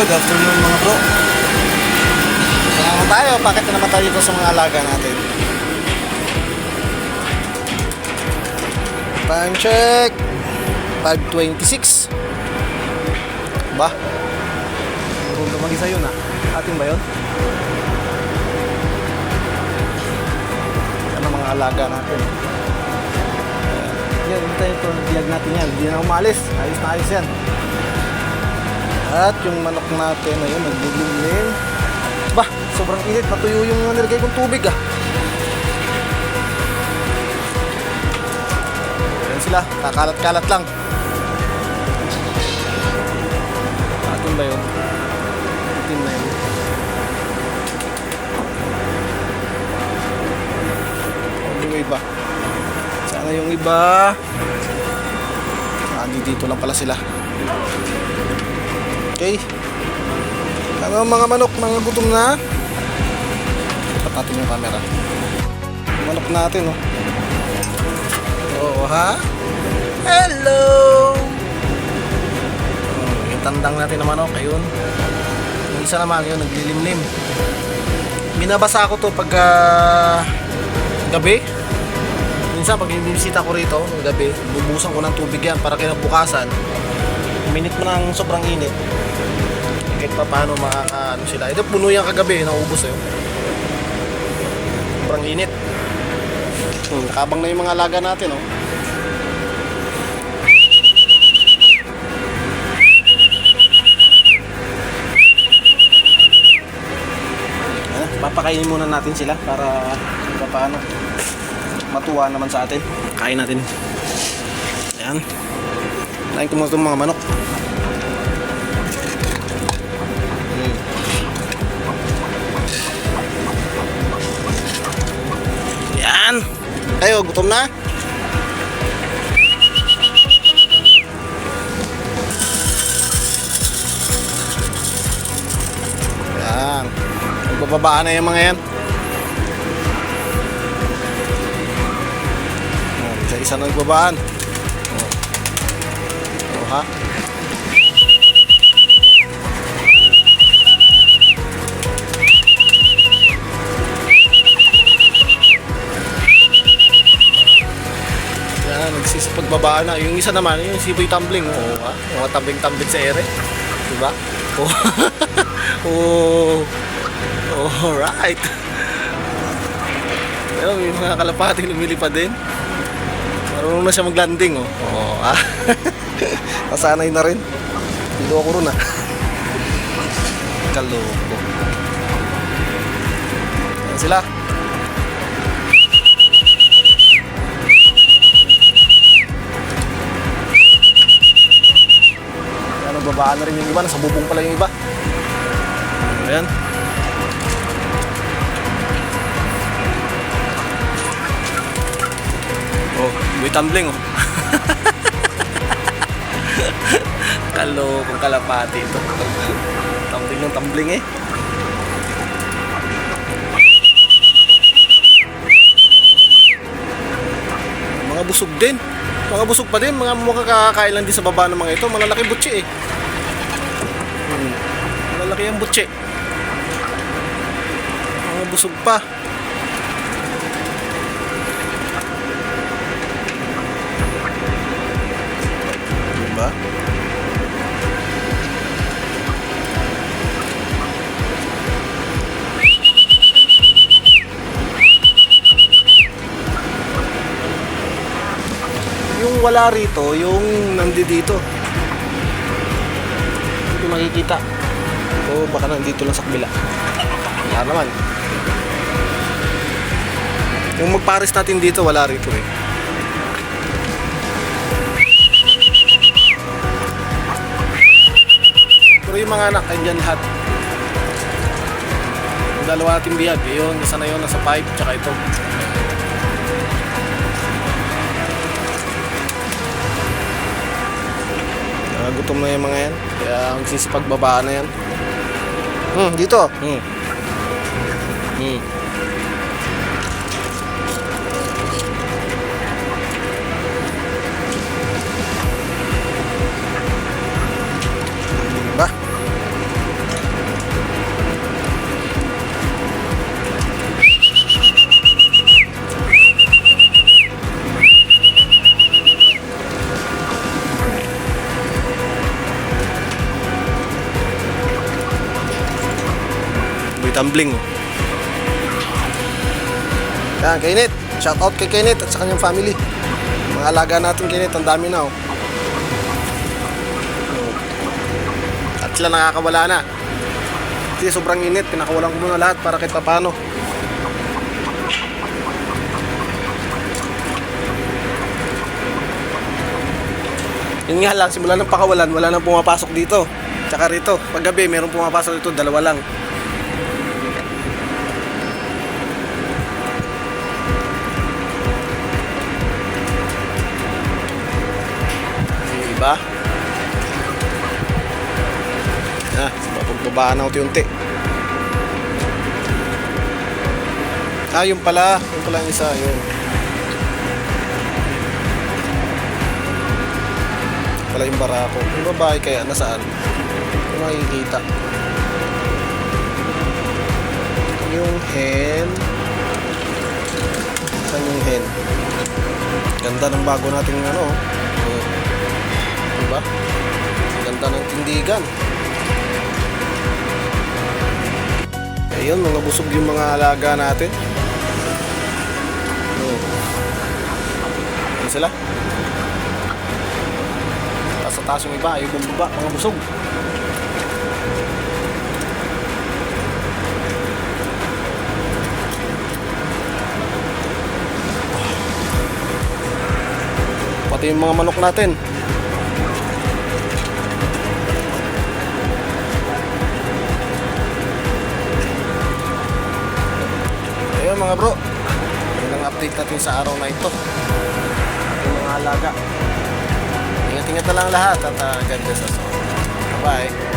Good afternoon mga bro. Saan tayo? Bakit na naman tayo dito sa mga alaga natin? Time check. 5.26. Ba? Kung lumagi sa'yo na. Atin ba yun? Ang mga alaga natin. Yan, ito ito. Biyag natin yan. Hindi na umalis. Ayos na ayos yan. At yung manok natin, ayun, naglilimlim. Bah, sobrang init. Natuyo yung nilagay kong tubig ah. Ayan sila, kakalat-kalat lang. Atin ba yun? Atin na yun. Ano yung iba? Sana yung iba? Ah, dito lang pala sila. Okay. Ano mga manok, mga gutom na? Tapat natin yung camera. Manok natin, oh. Oo, ha? Hello! Oh, yung natin na manok, ayun. Yung isa naman, yun, naglilimlim. Binabasa ko to pagka gabi. Minsan pag bisita ko rito, gabi, bubusan ko ng tubig yan para kinabukasan. Minute mo ng sobrang init, kahit pa paano makaka ano sila. Ito puno yan kagabi, naubos eh. Sobrang init. Hmm, nakabang na yung mga alaga natin, oh. Papakainin muna natin sila para paano matuwa naman sa atin. Kain natin. Ayan. Muna itong mga manok. Yan. Kayo, gutom na? Yan. Magbababaan na yung mga yan. Isa-isa na nagbabaan. Oh. Oh, ha? Yan, nagsisipagbabaan na. Yung isa naman, yung siboy tumbling. Oo, ha? Mga tumbling-tumbling sa ere. Diba? Oo. Oo. Alright. Pero may mga kalapati lumilipad din. Marunong na siya mag-landing, oh. Oo, ah. Nasanay na rin. Dito ako rin, ah. Kaloko. Ayan sila. Ayan, nagbabaan na rin yung iba. Nasa bubong pala yung iba. Ayan. Oh, may tumbling oh. Kalokong kalapati ito. tumbling ng tumbling eh. Mga busog din. Mga busog pa din. Mga mukha kakakain lang din sa baba ng mga ito. Malalaki butsi eh. Hmm. Malalaki ang butsi. Mga busog pa. Diba? Yung wala rito, yung nandi dito. Hindi makikita. O baka nandito lang sa kabila. Wala naman. Yung magpares natin dito, wala rito eh. Mga anak, andyan lahat. Yung dalawa nating biyag, eh, yun, isa na yun, nasa pipe, tsaka ito. Nagutom na yung mga yan. Kaya ang sisipagbaba na yan. Hmm, dito. Hmm. Hmm. Gambling. Yan, Kenneth. Shout out kay Kenneth at sa kanyang family. Mga alaga natin Kenneth, ang dami na oh. At sila nakakawala na. Kasi sobrang init, pinakawalan ko muna lahat para kahit papano. Yun nga lang, simula ng pakawalan, wala nang pumapasok dito. Tsaka rito, pag gabi, meron pumapasok dito, dalawa lang. Yung iba. Ah, papagbabaan na unti-unti. Ah, yung pala. Yung pala isa, yun. Pala yung barako. Yung babae kaya, nasaan? Yung makikita. Yung hen. Saan yung hen? Ganda ng bago nating ano. oh. Diba? Ganda ng tindigan. Ayun, mga busog yung mga alaga natin. Oh. Ano sila? Taas sa taas yung iba, ayaw bumaba, mga busog. Pati yung mga manok natin. Mga bro. Yun ang update natin sa araw na ito. Yung mga alaga. Ingat-ingat na lang lahat at uh, God bless us. Bye-bye.